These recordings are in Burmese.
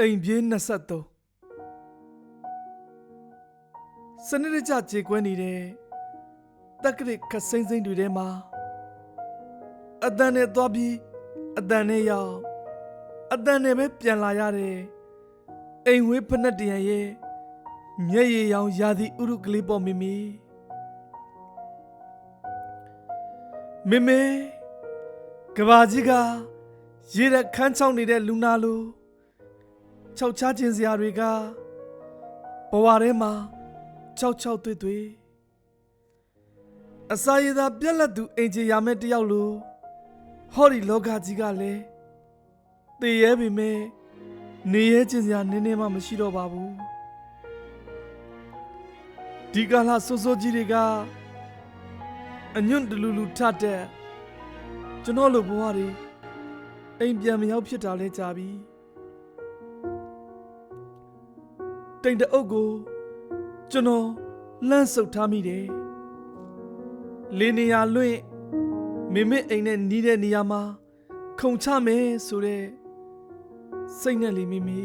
အိမ်ပြေး23စနစ်တကျခြေကွဲနေတဲ့တက်ကရစ်ခစိမ့်စိမ့်တွေထဲမှာအတန်နဲ့သွားပြီးအတန်နဲ့ရောက်အတန်နဲ့ပဲပြန်လာရတဲ့အိမ်ဝေးဖက်နှက်တရံရဲ့မျက်ရည်ရောင်ရာသီဥရုကလေးပေါ်မိမိမိမိကဘာကြီးကရေရခန်းချောင်းနေတဲ့လူနာလို ခြောက်ချခြင်းစရာတွေကဘဝထဲမှာခြောက်ခြောက်တွေ့တွေ့အစာရည်သာပြက်လက်သူအင်ဂျီယာမဲ့တယောက်လိုဟောဒီလောကကြီးကလည်းတည်ရဲပြီမဲ့နေရဲခြင်းစရာနည်းနည်းမှမရှိတော့ပါဘူးဒီကလာဆိုးဆိုးကြီးတွေကအညွန့်တလူလူထတဲ့ကျွန်တော်လိုဘဝတွေအိမ်ပြန်မရောက်ဖြစ်တာလဲကြာပြီ တိမ်တအုပ်ကိုကျွန်တော်လန့်ဆုပ်ထားမိတယ်။လေနေရလွင့်မိမအိမ်နဲ့နီးတဲ့နေရာမှာခုံချမယ်ဆိုတဲ့စိတ်နဲ့လေမိမိ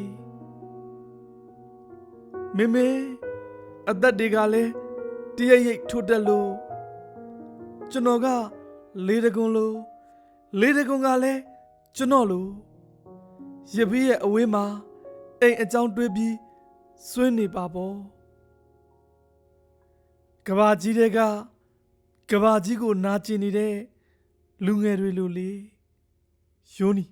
မိမိအသက်တွေကလည်းတရရိပ်ထိုးတက်လို့ကျွန်တော်ကလေးတကွန်လို့လေးတကွန်ကလည်းကျွန်တော်လို့ရပီးရဲ့အဝေးမှာအိမ်အကြောင်းတွေးပြီး ဆွေးနေပါပေါ့ကဘာကြီးတွေကကဘာကြီးကိုနာကျင်နေတဲ့လူငယ်တွေလိုလေယိုနီ